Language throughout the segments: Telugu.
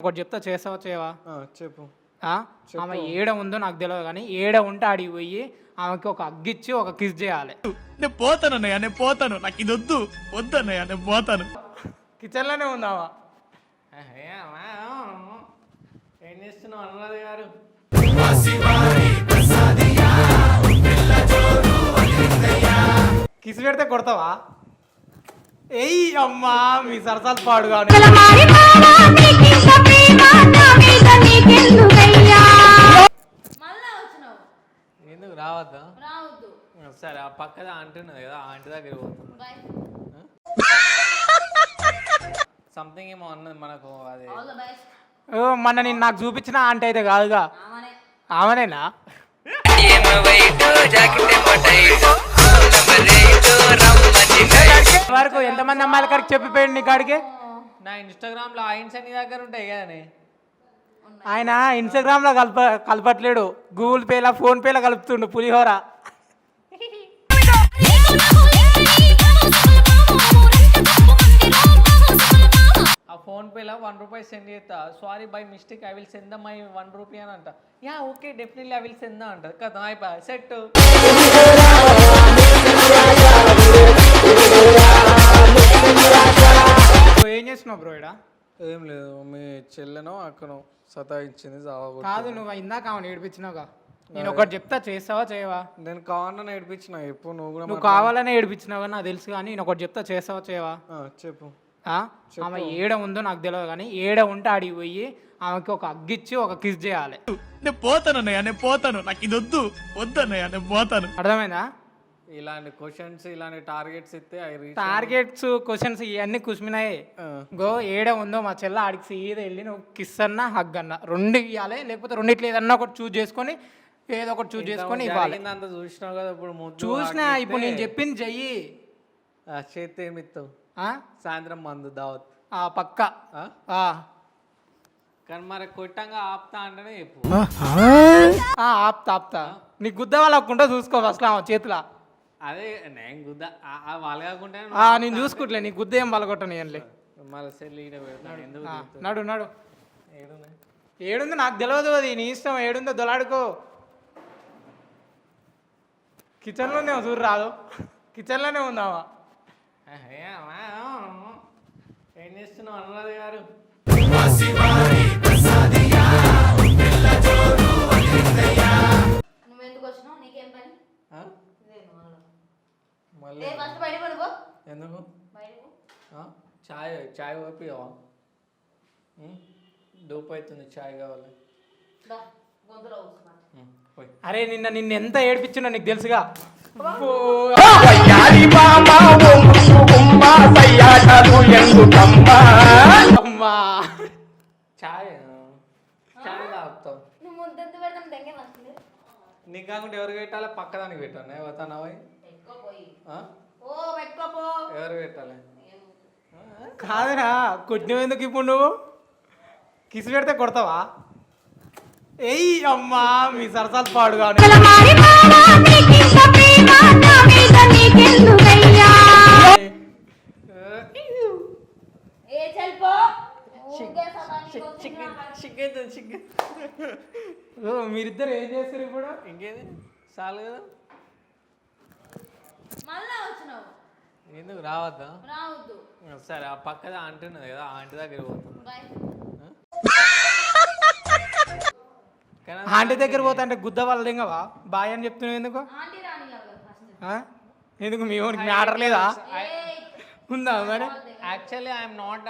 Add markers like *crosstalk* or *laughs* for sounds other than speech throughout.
ఒకటి చెప్తా చేస్తావా చేయవా? ఆ, చెప్పు. ఆ? ఆమె ఏడ ఉందో నాకు తెలియదు కానీ ఏడ ఉంటే ఆడికి పోయి ఆమెకి ఒక అగ్గిచ్చి ఒక కిస్ చేయాలి. నేను పోతాను అన్నయ్య నేను పోతాను. నాకు ఇది వద్దు. వద్దు అన్నయ్య నేను పోతాను. కిచెన్లోనే ఉందావా? ఏం చేస్తున్నావు అనురాధ గారు? కిస్ పెడితే కొడతావా? ఎయ్ అమ్మా మీ సరసాలు పాడుగా మారి మారా నీకింత ప్రేమ నా మీద నీకెందుకయ్యా మళ్ళా వచ్చినావు. ఎందుకు రావద్దా? సరే ఆ పక్కన అంటున్నది కదా ఆ ఆంటీ దగ్గర పోతుంది బాయ్. సంథింగ్ ఏమో అన్నది మనకు అది. ఆల్ ద బెస్ట్ ఓ, మొన్న నేను నాకు చూపించిన ఆంటీ అయితే కాదుగా? ఆమనే. ఆమెనేనా? వరకు ఎంతమంది అమ్మాయిల కాడికి చెప్పిపోయాడు నీ కాడికి? నా ఇన్స్టాగ్రామ్లో ఆయన్స్ నీ దగ్గర ఉంటాయి కదనే. ఆయన ఇన్స్టాగ్రామ్లో కలప కలపట్లేడు. గూగుల్ పేలా ఫోన్ పేలా కలుపుతుండు పులిహోర. ఆ ఫోన్ పేలో వన్ రూపీ సెండ్ చేస్తా. Sorry by mistake I will send my one rupee అని అంట. Yeah okay definitely I will send అంట. కదా అయిపోయి. సెట్ నువ్వు ఏం చేస్తున్నావు బ్రో ఇడా ఏం లేదు మీ చెల్లెనో అక్కనో సతాయించింది చావకూడదు కాదు నువ్వు ఇందాక ఆమెను ఏడిపించినావుగా. నేను ఒకటి చెప్తా చేస్తావా చేయవా? నేను కావాలని నేర్పించిన ఎప్పుడు నువ్వు కూడా నువ్వు కావాలనే ఏడిపించినావు? నాకు తెలుసు కానీ నేను ఒకటి చెప్తా చేస్తావా చేయవా? ఆ, చెప్పు. ఆ? ఆమె ఏడ ఉందో నాకు తెలియదు కానీ ఏడ ఉంటే ఆడికి పోయి ఆమెకి ఒక అగ్గిచ్చి ఒక కిస్ చేయాలి. నేను పోతాను నేను పోతాను. నాకు ఇది వద్దు. వద్దు అన్నయ్య నేను పోతాను. అర్థమైందా? ఇలాంటి క్వశ్చన్స్ ఇలాంటి టార్గెట్స్ ఇస్తే టార్గెట్స్ క్వశ్చన్స్ ఇవన్నీ కుసిమినాయి. గో ఏడ ఉందో మా చెల్ల ఆడికి సీదా వెళ్ళి నువ్వు కిస్ అన్నా హగ్ అన్నా. రెండు ఇవ్వాలి లేకపోతే రెండిట్లో ఏదన్నా ఒకటి చూస్ చేసుకొని ఏదో ఒకటి చూస్ చేసుకొని ఇవ్వాలి. అంత చూసినావు కదా ఇప్పుడు చూసినా ఇప్పుడు నేను చెప్పింది చెయ్యి. ఆ? సాయంత్రం మందు దావత్. ఆ పక్క. ఆ? ఆ. కానీ మరి కొట్టంగా ఆపుతా అంటేనే చెప్పు. ఆ, ఆప్తా ఆప్తా. నీ గుద్ద వాళ్ళకుంటా చూసుకో ఫస్ట్ చేతిలో. అదే నేను గుద్ద వాళ్ళు కాకుంటే ఆ, నేను చూసుకుంటలే నీ గుద్ద ఏం పలగొట్టను ఏంలే మళ్ళీ సెల్? నడు? ఏడుందో? నాకు తెలియదు అది నీ ఇష్టం ఏడుందో దొలాడుకో. కిచెన్లోనే చూడు రాదు. కిచెన్లోనే ఉందామా ఏ, చేస్తున్నావు అనురాధ గారు? నువ్వు ఎందుకు వచ్చినావు? నీకేం పని? మళ్ళీ ఫస్ట్ పడుకో ఎందుకు? చాయ్ చాయ్ ఓపియవా డూప్ అవుతుంది చాయ్ కావాలి. అరే నిన్న నిన్న ఎంత ఏడిపించినా నీకు తెలుసుగా? ఓ, అమ్మా. చాయ్ తాగుతావు నీకు కాకుండా ఎవరికి పెట్టాలి పక్కదానికి పెట్టాను. ఎవతానా ఎవరు పెట్టాలి? కాదురా ఇప్పుడు నువ్వు? కిసి పెడితే కొడతావా? ఎయ్ అమ్మా మీ సరసాలు పాడుగా ఓ, మీరిద్దరు ఏం చేస్తారు ఇప్పుడు? ఇంకేది? చాలు కదా? మళ్ళా వచ్చినావు. ఎందుకు రావద్దా? రావద్దు. సరే ఆ పక్కన అంటున్నది కదా ఆ ఆంటీ దగ్గర బాయ్. కానీ ఆంటీ దగ్గర పోతా అంటే గుద్ద వాళ్ళ దింగవా బాయ్ అని చెప్తున్నావు ఎందుకు? ఆంటీ రాని ఫస్ట్ ఆ? ఎందుకు మీ ఊరికి మీ ఆర్డర్ లేదా? ఉందా మరి? Actually I'm not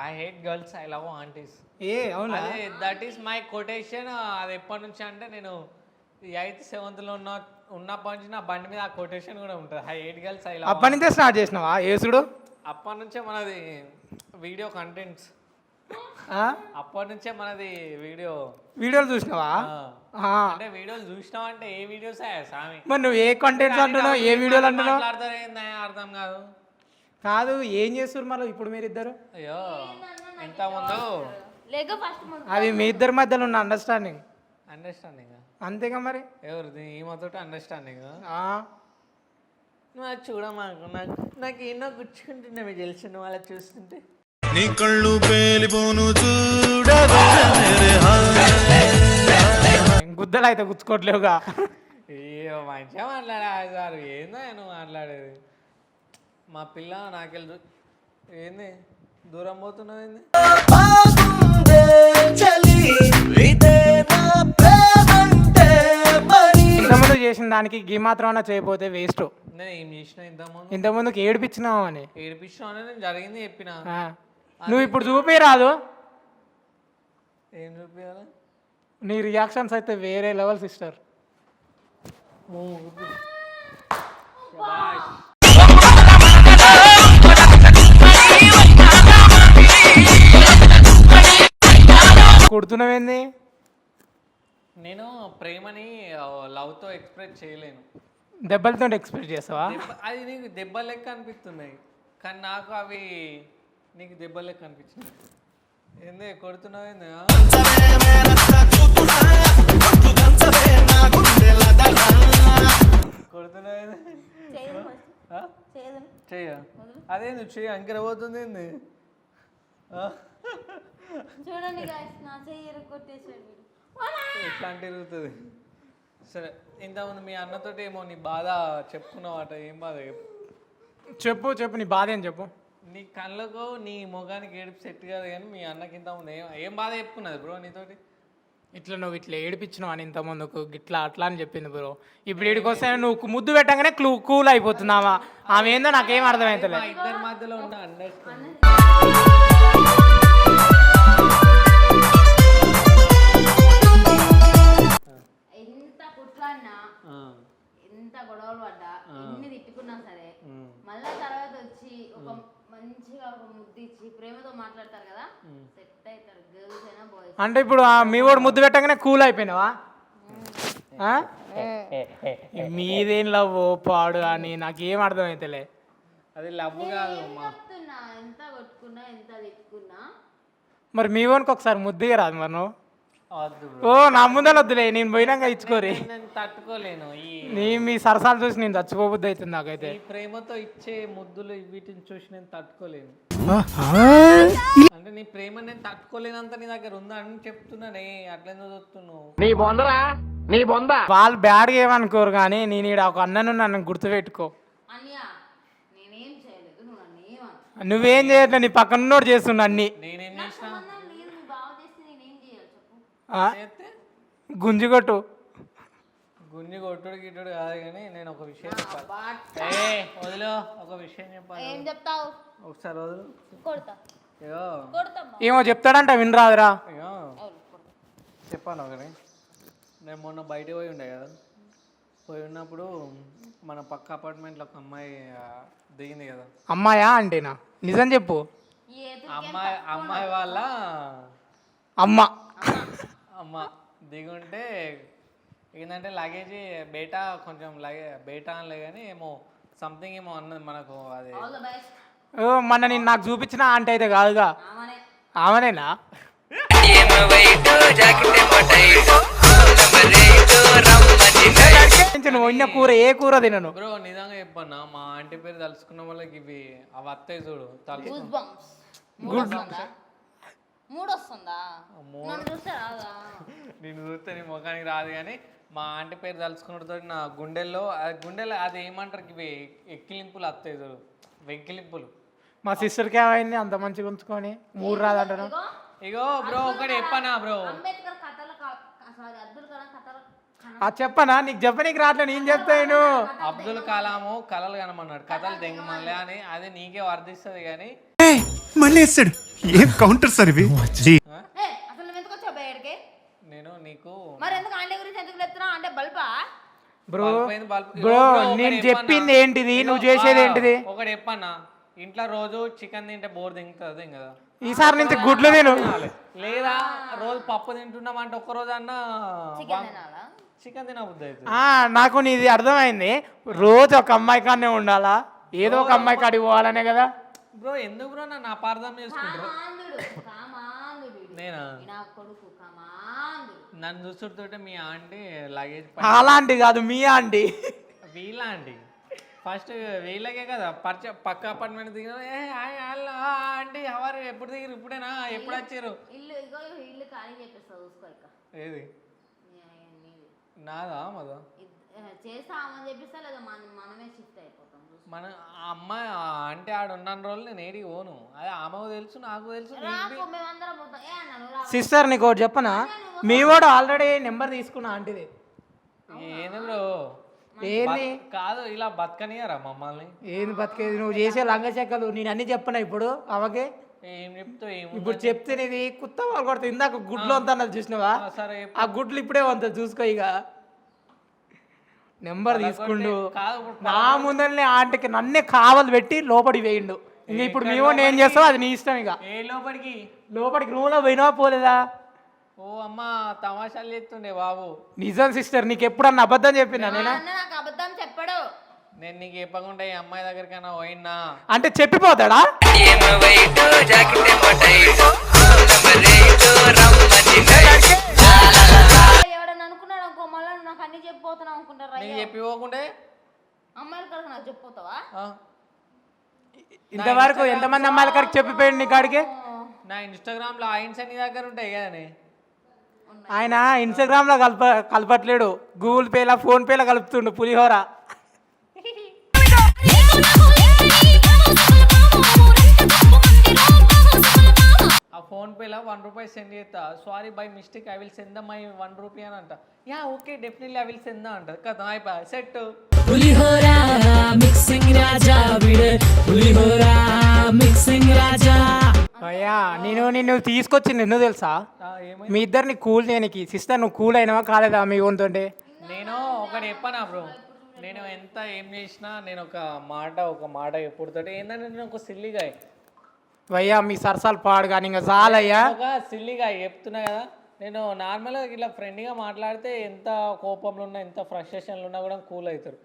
I hate girls I love aunties ఏ అవునా? అదే దట్ ఈస్ మై కొటేషన్ అది ఎప్పటి నుంచి అంటే నేను ఎయిత్ సెవెంత్లో ఉన్న ఉన్నప్పటి నుంచి నా బండి మీద ఆ కొటేషన్ కూడా ఉంటుంది. I hate girls I love అప్పటి నుంచే స్టార్ట్ చేసినావా? ఏసుడు? అప్పటి నుంచే మనది వీడియో కంటెంట్స్ ఆ? అప్పటి నుంచే మనది వీడియో. వీడియోలు చూసినావా? ఆ. అంటే వీడియోలు చూసినావు అంటే ఏ వీడియోస్ సామి మరి నువ్వు ఏ కంటెంట్స్ అంటున్నావు? ఏ వీడియోలు అంటున్నావు? మాట్లాడతారు ఏందా? అర్థం కాదు. కాదు ఏం చేస్తారు మళ్ళీ ఇప్పుడు మీరిద్దరు? అయ్యో ఇంత ముందు? లేక ఫస్ట్ ముందు. అది మీ ఇద్దరి మధ్యలో ఉన్న అండర్స్టాండింగ్ అండర్స్టాండింగ్ అంతేగా మరి? ఎవరిది ఈమెతోటి అండర్స్టాండింగ్ ఆ. నువ్వు అది చూడమాకు. నాకు నాకు ఎన్నో గుచ్చుకుంటున్నావి తెలిసిన వాళ్ళ చూస్తుంటే. నీ కళ్ళు పేలిపోను గుద్దలు అయితే గుచ్చుకోవట్లేవుగా? అయ్యో మంచిగా మాట్లాడా సార్. ఏందో నువ్వు మాట్లాడేది? మా పిల్ల నాకెళ్ళి ఏంది? దూరం పోతున్నావు ఇంతకుముందు చేసిన దానికి గీ మాత్రం చేయకపోతే వేస్ట్ నేను ఏం చేసిన ఇంతకుముందు? ఇంతకుముందుకు ఏడిపించినావు అని ఏడిపించాను నేను జరిగింది చెప్పిన. నువ్వు ఇప్పుడు చూపి రాదు. ఏం చూపించాలి నీ రియాక్షన్స్ అయితే వేరే లెవెల్ సిస్టర్ కుడుతున్నావేంది నేను ప్రేమని లవ్తో ఎక్స్ప్రెస్ చేయలేను. దెబ్బలతో ఎక్స్పెక్ట్ చేస్తావా? అది నీకు దెబ్బ లెక్క అనిపిస్తున్నాయి. కానీ నాకు అవి నీకు దెబ్బ లెక్క అనిపించినాయి ఏంది కొడుతున్నావు ఏంది? చెయ్య? అదే నువ్వు చెయ్యి అంకెర పోతుంది ఏంది? ఆ? చూడండి గాయస్ నా చెయ్యి ఎట్లా అంటే తిరుగుతుంది సరే ఇంతకుముందు మీ అన్నతోటి ఏమో నీ బాధ చెప్పుకున్నావట ఏం బాధ? చెప్పు చెప్పు చెప్పు నీ బాధ ఏం చెప్పు? నీ కళ్ళకు నీ ముఖానికి ఏడుపు సెట్ కాదు కానీ మీ అన్నకి ఇంత ముందు ఏం ఏం బాధ చెప్పుకున్నది బ్రో నీతోటి? ఇట్లా నువ్వు ఇట్లా ఏడిపించినావు అని ఇంత ముందుకు గిట్లా అట్లా అని చెప్పింది బ్రో ఇప్పుడు ఇక్కడికి వస్తే నువ్వు ముద్దు పెట్టగానే క్లూ కూల్ అయిపోతున్నావా? ఆమె ఏందో నాకేం అర్థమవుతలే మా ఇద్దరి మధ్యలో ఉన్న అండర్స్టాండింగ్ ఎంత కుట్లాడినా ఎంత గొడవలు పడ్డా ఎన్ని తిట్టుకున్నా సరే మళ్ళా తర్వాత వచ్చి ఒక మంచిగా ఒక ముద్దు ఇచ్చి ప్రేమతో మాట్లాడతారు కదా సెట్ అవుతారు గర్ల్స్ అయినా బాయ్స్ అంటే ఇప్పుడు ఆ మీ వాడు ముద్దు పెట్టగానే కూల్ అయిపోయినావా? ఆ? మీదేం లవ్ పాడు అని నాకేం అర్థమవుతలే అది లవ్ కాదు ఎంత కొట్టుకున్నా ఎంత తిట్టుకున్నా? మరి మీ వానికి ఒకసారి ముద్దుగా రాదు మరి నువ్వు? ఓ నా ముందర వద్దులే నేను పోయినాక ఇచ్చుకోరి. నేను తట్టుకోలేను ఈ నీ మీ సరసాలు చూసి నేను చచ్చిపోబుద్ది అవుతుంది నాకైతే. ఈ ప్రేమతో ఇచ్చే ముద్దులు వీటిని చూసి నేను తట్టుకోలేను. అంటే నీ ప్రేమ నేను తట్టుకోలేనంత నీ దగ్గర ఉందా అని చెప్తున్నానే అట్లెందుకు చూస్తున్నావు? వాళ్ళు బ్యాడ్గా ఏమనుకోరు కానీ నేను ఈడ ఒక అన్నను నన్ను గుర్తుపెట్టుకో. అన్యా నేనేం చేయలేదు నువ్వు చేయట్లే నీ పక్కనోడు చేస్తున్నా అన్ని. నేనేం చేసిన సంబంధం లేదు నువ్వు బాగా చేస్తే నేనేం చేయాలి చెప్పు ఆ? చేస్తే గుంజి కొట్టు. గుంజి కొట్టుడు గిట్టుడు కాదు కానీ నేను ఒక విషయం చెప్పాలి. వదిలో ఒక విషయం చెప్పాలి. ఏం చెప్తావు? ఒకసారి వదులు. కొడతా. ఏమో చెప్తాడంట వినరాదురా. చెప్పాను ఒకటి. నేను మొన్న బయటకు పోయి ఉండే కదా. పోయి ఉన్నప్పుడు మన పక్క అపార్ట్మెంట్లో ఒక అమ్మాయి దిగింది కదా. అమ్మాయా అంటేనా? నిజం చెప్పు. అమ్మాయి అమ్మాయి వాళ్ళ అమ్మ. అమ్మ దిగుంటే ఏంటంటే లగేజ్ బేటా కొంచెం లగే బేటా అనలే కానీ ఏమో సంథింగ్ ఏమో అన్నది మనకు అది. ఆల్ ద బెస్ట్ ఓ మొన్న నేను నాకు చూపించిన ఆంటీ అయితే కాదుగా? ఆమనే. ఆమెనేనా? వండిన కూర ఏ కూర తినను? బ్రో నిజంగా చెప్పన్నా మా ఆంటీ పేరు తలుచుకున్న వాళ్ళకి ఇవి అవి వస్తాయి చూడు తలుచుకు గూస్ బంప్స్ మూడు వస్తుందా? నన్ను చూస్తే రాదా? *laughs* నేను చూస్తే నీ ముఖానికి రాదు కానీ మా ఆంటీ పేరు తలుచుకున్నతో నా గుండెల్లో ఆ గుండెలో అది ఏమంటారు ఇవి? ఎక్కిలింపులు వస్తాయి చూడు వెక్కిలింపులు. మా సిస్టర్కి ఏమైంది? అంత మంచిగా ఉంచుకొని మూడు రాదంటాను ఇగో ఇగో బ్రో ఒకటి చెప్పనా బ్రో? అంబేద్కర్ కథల సారీ అబ్దుల్ కలాం కథల కన- ఆ చెప్పనా? నీకు చెప్పనీకి రావట్లే నేను చెప్తాను అబ్దుల్ కలాము కలలు కనమన్నాడు కథలు దెంగమల్లే అని. అది నీకే వర్ధిస్తుంది కానీ మళ్ళీ వేస్తాడు ఏం కౌంటర్ సార్ ఇవి? ఏ అసలు నువ్వు ఎందుకు వచ్చావు బయటకి? నేను నీకు మరి ఎందుకు ఆంటీ గురించి ఎందుకు చెప్తున్నావు అంటే బల్బా? Bro bulb. బ్రో నేను చెప్పింది? ఏంటిది? నువ్వు చేసేది ఏంటిది? ఒకటి చెప్పన్నా. ఇంట్లో రోజు చికెన్ తింటే బోర్ దింగుతుంది కదా? ఈసారి నుంచి గుడ్లు తిను. లేదా రోజు పప్పు తింటున్నాం అంటే ఒక్క రోజు అన్న చికెన్ తినాలా? చికెన్ తినబుద్ది అవుతుంది. ఆ, నాకు నీది అర్థమైంది. రోజు ఒక అమ్మాయి కాడనే ఉండాలా? ఏదో ఒక అమ్మాయి కాడికి పోవాలనే కదా? బ్రో ఎందుకు బ్రో నన్ను అపార్థం చేసుకుంటారు. నేనా? నన్ను చూస్తుంటే మీ ఆంటీ లగేజ్ అలాంటి కాదు మీ ఆంటీ. వీళ్ళ ఆంటీ ఫస్ట్ వీళ్ళకే కదా పరిచయ పక్క అపార్ట్మెంట్ దిగిన ఆంటీ ఎవరు ఎప్పుడు దిగిరు ఇప్పుడేనా? ఎప్పుడు వచ్చారు? ఇల్లు ఇగో ఇల్లు ఖాళీ చేపిస్తా చూసుకో ఇక. ఏది? నీది. మదా? ఇద్- ఆ, చేస్తా ఆమె చేపిస్తా లేదా మన మనమే షిఫ్ట్ అయిపోతాం. మన ఆ అమ్మాయి ఆ అంటే ఆడ ఉన్న రోజులు నేను ఏడికి పోను. అదే ఆమెకు తెలుసు నాకు తెలుసు నీకు రాకు మేమందరం పోతాం. ఏ అన్నాను రా సిస్టర్ నీకు ఒకటి చెప్పనా? మీ వాడు ఆల్రెడీ నెంబర్ తీసుకున్నా ఆంటీది. ఏంది బ్రో? ఏంది? కాదు ఇలా బతకనియరా మమ్మల్ని? ఏంది బతికేది? నువ్వు చేసే లంగ చెక్కలు నేను అన్ని చెప్పనా ఇప్పుడు? ఆమెకి? ఏం చెప్తావు ఏం ఇప్పుడు చెప్తే నీది కుత్త వాళ్ళు కొడుతుంది ఇందాక గుడ్లు అంతా అన్నది చూసినావా? సరే ఆ గుడ్లు ఇప్పుడే వంత చూసుకో ఇక. నెంబర్ తీసుకుండు. నా ముందరనే ఆంటీకి నన్నే కావలు పెట్టి లోపలికి వేయిండు. ఇంక ఇప్పుడు మేము ఏం చేస్తావు? అది నీ ఇష్టం ఇక. ఏ లోపలికి లోపలికి రూమ్లో పోయినావా? పోలేదా? ఓ అమ్మ తమాషాలు చేస్తుండే బాబు. నిజం సిస్టర్ నీకు ఎప్పుడన్నా అబద్ధం చెప్పినా నేనా? అన్న నాకు అబద్ధం చెప్పడు. నేను నీకు చెప్పకుండా ఈ అమ్మాయి దగ్గరికైనా పోయినా. అంటే చెప్పిపోతాడా? చెప్పిపోతున్నావు అనుకుంటారు నీకు చెప్పి పోకుంటే అమ్మాయిల కడుగు నాకు చెప్పిపోతావా ఇంతవరకు ఎంతమంది అమ్మాయిల కాడికి చెప్పిపోయాడు నీ కాడికి నా ఇన్స్టాగ్రామ్లో ఆయన్స్ నీ దగ్గర ఉంటాయి కదనే ఆయన ఇన్స్టాగ్రామ్లో కలప కలపట్లేడు గూగుల్ పేలా ఫోన్ పేలా కలుపుతుండు పులిహోర ఆ ఫోన్ పేలో వన్ రూపీ సెండ్ చేస్తా. Sorry by mistake I will send my one rupee అని అంట. Yeah okay definitely I will send అంట కదా అయిపోయి సెట్ పులిహోర మిక్సింగ్ రాజా పులిహోర మిక్సింగ్ రాజా. అయ్యా నేను నిన్ను తీసుకొచ్చింది ఎందుకు తెలుసా? మీ ఇద్దరిని కూల్ చేయనికి. సిస్టర్ నువ్వు కూల్ అయినావా కాలేదా మీ వంతుంటే నేను ఒకటి చెప్పనా బ్రో? నేను ఎంత ఏం చేసినా నేను ఒక మాట ఒక మాట ఎప్పుడుతోటి ఏంటంటే నేను ఒక సిల్లిగా అయ్యా మీ సరసాలు పాడు కానీ ఇంకా చాలయ్యా. ఒక సిల్లిగా చెప్తున్నా కదా నేను నార్మల్గా ఇట్లా ఫ్రెండ్గా మాట్లాడితే ఎంత కోపంలో ఉన్నా ఎంత ఫ్రస్ట్రేషన్లో ఉన్నా కూడా కూల్ అవుతారు.